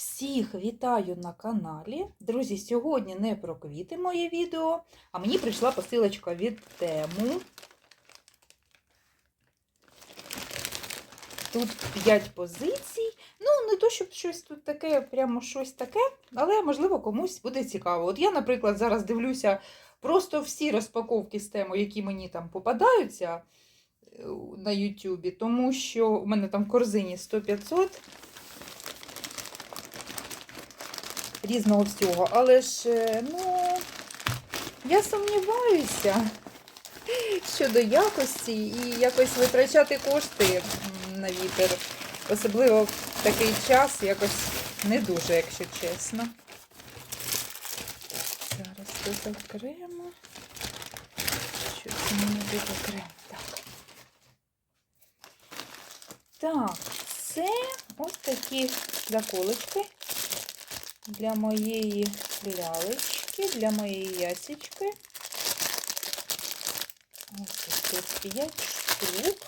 Всіх вітаю на каналі. Друзі, сьогодні не про квіти моє відео, а мені прийшла посилочка від тему. Тут 5 позицій. Ну, не то, щоб щось тут таке, прямо щось таке, але можливо комусь буде цікаво. От я, наприклад, зараз дивлюся просто всі розпаковки з тему, які мені там попадаються е, на Ютубі, тому що у мене там в корзині 100-500 різного всього. Але ж, е, ну, я сумніваюся щодо якості і якось витрачати кошти на вітер. Особливо в такий час якось не дуже, якщо чесно. Зараз тут окремо. Що це мені тут окремо? Так. Так, це ось такі заколочки для моєї лялечки, для моєї ясічки. Ось тут 5 штук.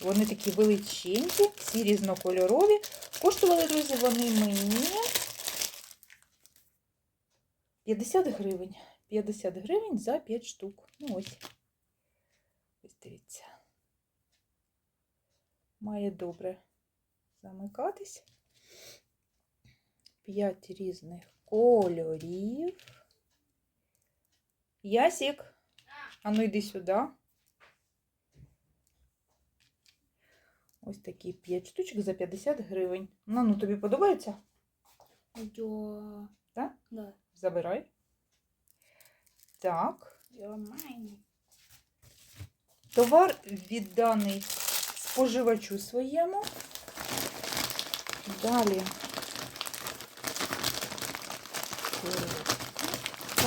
Вони такі величенькі, всі різнокольорові. Коштували, друзі, вони мені 50 гривень. 50 гривень за 5 штук. Ну ось. Ось дивіться. Має добре замикатись. 5 різних кольорів. Ясік, а ну йди сюди. Ось такі 5 штучок за 50 гривень. Ну, ну тобі подобається? Да. Так? Да. Забирай. Так. Товар відданий споживачу своєму. Далі.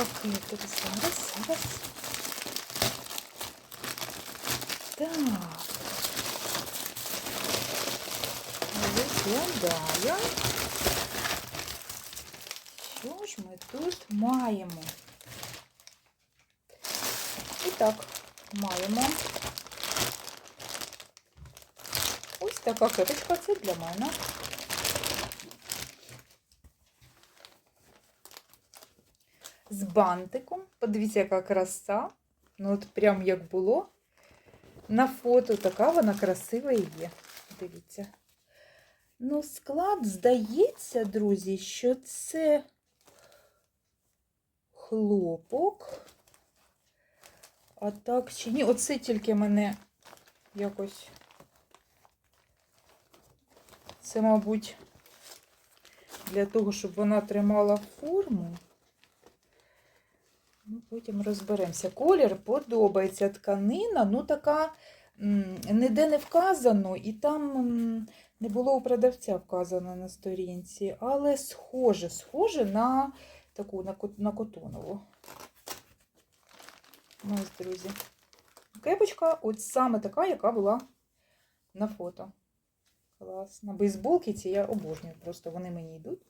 Пакети зараз, зараз. Так. Викладаю. Що ж ми тут маємо? І так, маємо. Ось така кепочка, це для мене. З бантиком. Подивіться, яка краса. Ну, от прям як було. На фото така вона красива і є. Дивіться. Ну, склад, здається, друзі, що це хлопок. А так чи ні? Оце тільки мене якось. Це, мабуть, для того, щоб вона тримала форму. Ну, потім розберемося. Колір подобається тканина, ну така ніде не вказано, і там не було у продавця вказано на сторінці, але схоже, схоже на таку на, котонову. Ну, ось, друзі. Кепочка от саме така, яка була на фото. Класно. Бейсболки ці я обожнюю, просто вони мені йдуть.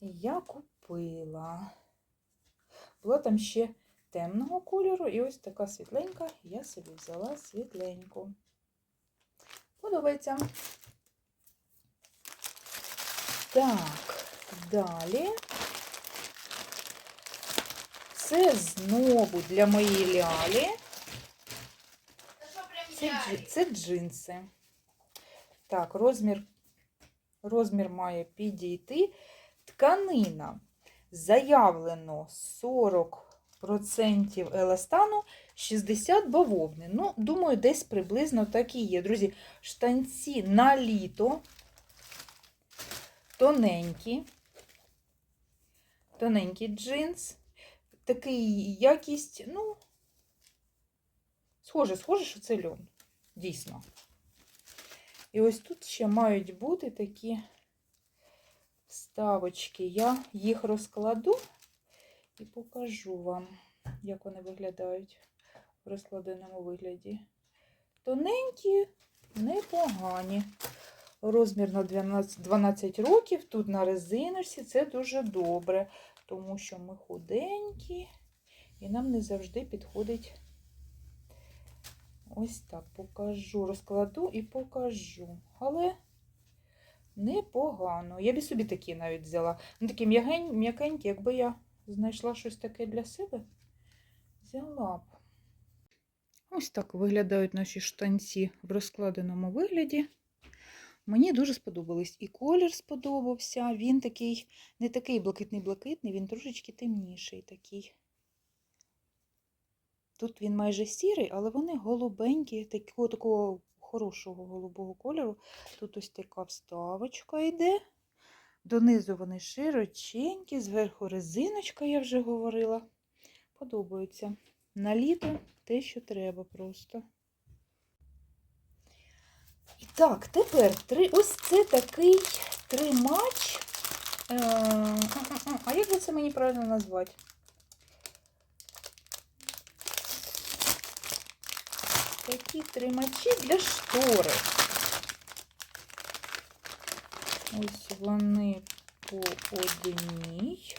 Я купила. Була там ще темного кольору, і ось така світленька. Я собі взяла світленьку. Подобається. Так, далі. Це знову для моєї лялі. Це, це джинси. Так, розмір, розмір має підійти. Тканина. Заявлено 40% еластану, 60 бавовни. Ну, думаю, десь приблизно так і є. Друзі, штанці на літо. Тоненькі. Тоненький джинс. Такий якість, ну, Схоже, схоже, що це льон. Дійсно. І ось тут ще мають бути такі вставочки. Я їх розкладу і покажу вам, як вони виглядають в розкладеному вигляді. Тоненькі, непогані. Розмір на 12, 12 років. Тут на резиночці це дуже добре, тому що ми худенькі і нам не завжди підходить Ось так покажу, розкладу і покажу. Але непогано. Я б собі такі навіть взяла. Ну, такі м'якенькі, якби я знайшла щось таке для себе, взяла б. Ось так виглядають наші штанці в розкладеному вигляді. Мені дуже сподобались. І колір сподобався. Він такий, не такий блакитний-блакитний, він трошечки темніший такий. Тут він майже сірий, але вони голубенькі, такого, такого хорошого голубого кольору. Тут ось така вставочка йде. Донизу вони широченькі, зверху резиночка, я вже говорила. Подобаються. На літо те, що треба просто. І так, тепер три, ось це такий тримач. Е, а як би це мені правильно назвати? Такі тримачі для штори. Ось вони по одній.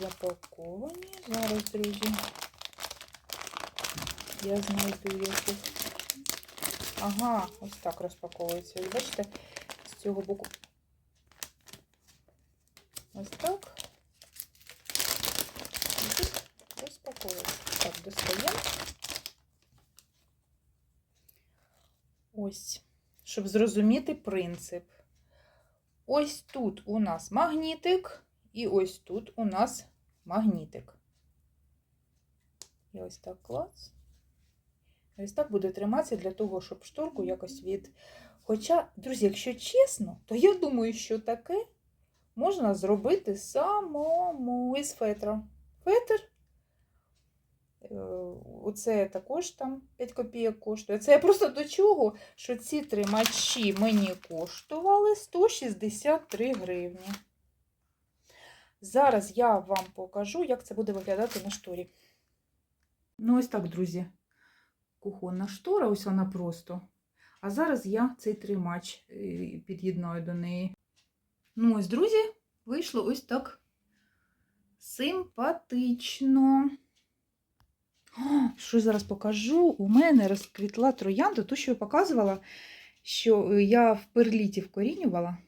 Запаковані. Зараз, друзі. Я знайду яких. Ага, ось так розпаковується. Бачите, з цього боку. Ось так. І тут розпаковується. Так, достаємо. Ось, щоб зрозуміти принцип. Ось тут у нас магнітик, і ось тут у нас магнітик. І ось так клац. Ось так буде триматися для того, щоб шторку якось від. Хоча, друзі, якщо чесно, то я думаю, що таке можна зробити самому із фетра. Фетр. Е, Оце також там 5 копійок коштує. Це я просто до чого, що ці тримачі мені коштували 163 гривні. Зараз я вам покажу, як це буде виглядати на шторі. Ну, ось так, друзі кухонна штора, ось вона просто. А зараз я цей тримач е, під'єднаю до неї. Ну, ось, друзі, вийшло ось так симпатично. Що зараз покажу? У мене розквітла троянда, ту, що я показувала, що е, я в перліті вкорінювала.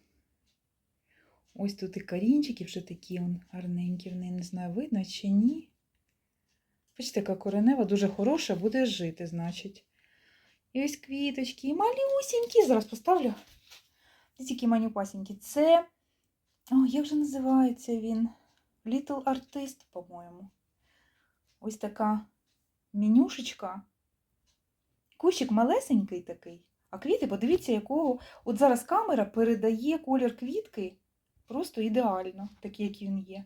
Ось тут і корінчики вже такі он, гарненькі, в неї не знаю, видно чи ні. Бачите, яка коренева, дуже хороша, буде жити, значить. І ось квіточки, і малюсінькі. Зараз поставлю. Ось які манюпасінькі. Це. О, як же називається він? Little Artist, по-моєму. Ось така менюшечка. Кущик малесенький такий. А квіти, подивіться, якого. От зараз камера передає колір квітки просто ідеально, такий, який він є.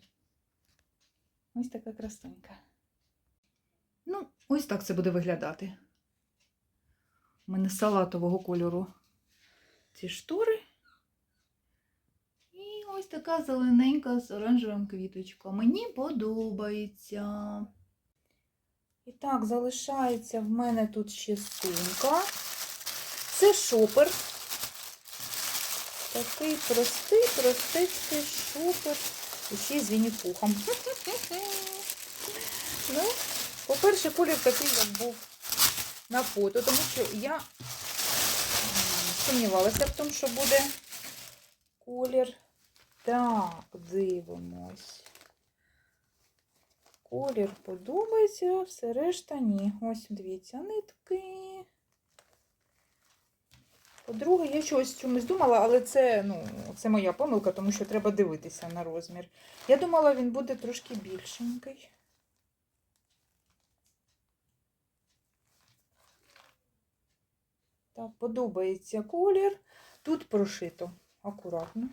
Ось така красунька. Ну, ось так це буде виглядати. У мене салатового кольору ці штори. І ось така зелененька з оранжевим квіточком. Мені подобається. І так, залишається в мене тут ще сумка. Це шопер. Такий простий, простецький шопер. І ще з Вінні-Пухом. Ну, по-перше, колір такий, як був на фото, тому що я сумнівалася в тому, що буде колір. Так, дивимось. Колір подобається, все решта ні. Ось, дивіться, нитки. По-друге, я чогось чомусь думала, але це, ну, це моя помилка, тому що треба дивитися на розмір. Я думала, він буде трошки більшенький. Так, подобається колір. Тут прошито акуратно.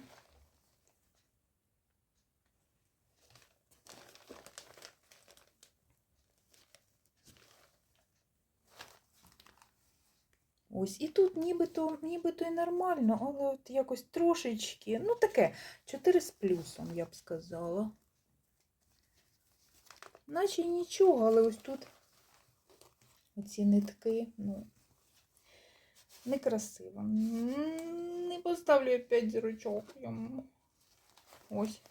Ось, і тут нібито, нібито і нормально, але от якось трошечки, ну таке, 4 з плюсом, я б сказала. Наче нічого, але ось тут оці нитки, ну, некрасиво. Не поставлю я 5 зірочок йому. Ось.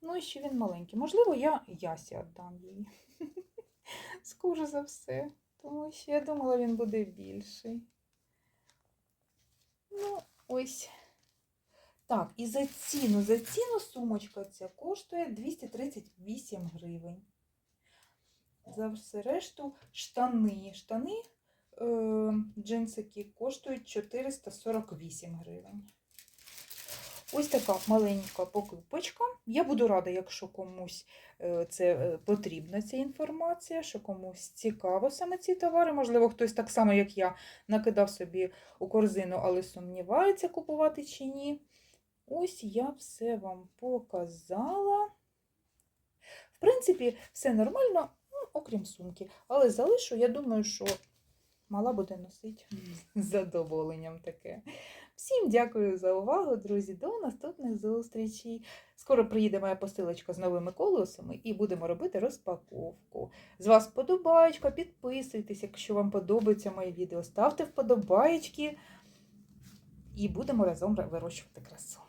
Ну, і ще він маленький. Можливо, я Ясі віддам їй. Скорше за все. Тому що я думала, він буде більший. Ну, ось Так, і за ціну, за ціну сумочка ця коштує 238 гривень. За все решту штани. Штани е, джинсики коштують 448 гривень. Ось така маленька покупочка. Я буду рада, якщо комусь е, це е, потрібна ця інформація, що комусь цікаво саме ці товари. Можливо, хтось так само, як я, накидав собі у корзину, але сумнівається, купувати чи ні. Ось я все вам показала. В принципі, все нормально, ну, окрім сумки. Але залишу, я думаю, що мала буде носити з задоволенням таке. Всім дякую за увагу, друзі. До наступних зустрічей. Скоро приїде моя посилочка з новими колесами і будемо робити розпаковку. З вас подобаєчка, підписуйтесь, якщо вам подобається моє відео. Ставте вподобаєчки і будемо разом вирощувати красу.